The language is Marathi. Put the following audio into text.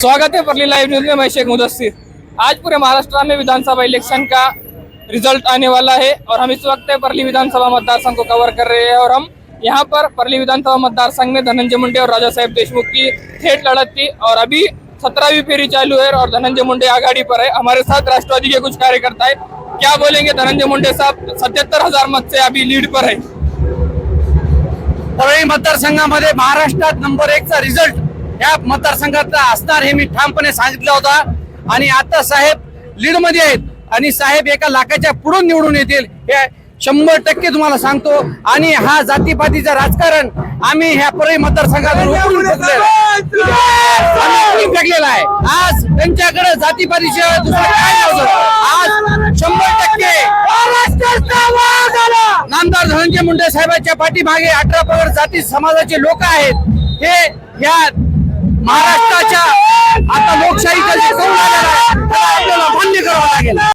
स्वागत है परली लाइव न्यूज में मैं शेख मुदस्सिर. आज पूरे महाराष्ट्र में विधानसभा इलेक्शन का रिजल्ट आने वाला है और हम इस वक्त परली विधानसभा मतदार संघ को कवर कर रहे हैं और हम यहाँ पर परली विधानसभा मतदार संघ में धनंजय मुंडे और राजा साहेब देशमुख की थेट लड़त थी और अभी सत्रहवीं फेरी चालू है और धनंजय मुंडे आघाड़ी पर है। हमारे साथ राष्ट्रवादी के कुछ कार्यकर्ता है। क्या बोलेंगे धनंजय मुंडे साहब? सत्याहत्तर हजार मत से अभी लीड पर है। परळी मतदारसंघामध्ये महाराष्ट्रात नंबर एकचा रिझल्ट या मतदारसंघातला असणार हे मी ठामपणे सांगितलं होता. आणि आता साहेब लीडमध्ये आहेत. आणि साहेब एका लाखाच्या पुढून निवडून येतील. हे शंभर टक्के तुम्हाला सांगतो. आणि हा जातीपातीचं राजकारण आम्ही ह्या परळी मतदारसंघातून फेकलेला आहे. आज त्यांच्याकडे जातीपातीशिवाय दुसरं काय नव्हतं. आज शंभर टक्के नामदार धनंजय मुंडे साहेबांच्या पाठीमागे अठरा पवार जाती समाजाचे लोक आहेत. हे या महाराष्ट्राच्या आता लोकशाहीचा जे कौल आलेला